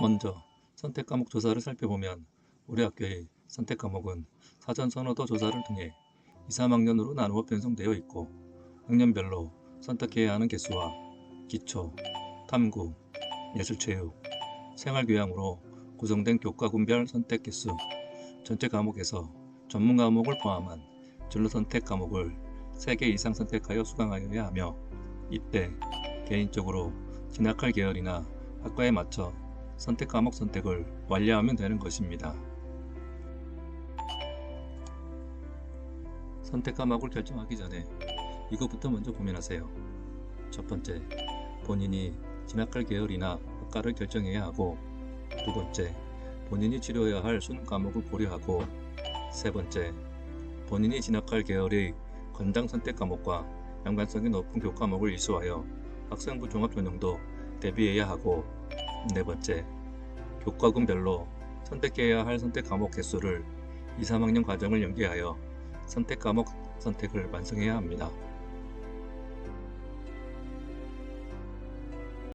먼저 선택 과목 조사를 살펴보면 우리 학교의 선택 과목은 사전 선호도 조사를 통해 2, 3학년으로 나누어 편성되어 있고 학년별로 선택해야 하는 개수와 기초, 탐구, 예술체육, 생활교양으로 구성된 교과군별 선택 개수, 전체 과목에서 전문 과목을 포함한 진로 선택 과목을 3개 이상 선택하여 수강하여야 하며 이때 개인적으로 진학할 계열이나 학과에 맞춰 선택 과목 선택을 완료하면 되는 것입니다. 선택 과목을 결정하기 전에 이것부터 먼저 고민하세요. 첫 번째, 본인이 진학할 계열이나 학과를 결정해야 하고 두 번째, 본인이 치료해야 할 수능 과목을 고려하고 세 번째, 본인이 진학할 계열의 권장 선택 과목과 연관성이 높은 교과목을 이수하여 학생부 종합 전형도 대비해야 하고 네 번째, 교과군별로 선택해야 할 선택 과목 개수를 2, 3학년 과정을 연계하여 선택 과목 선택을 완성해야 합니다.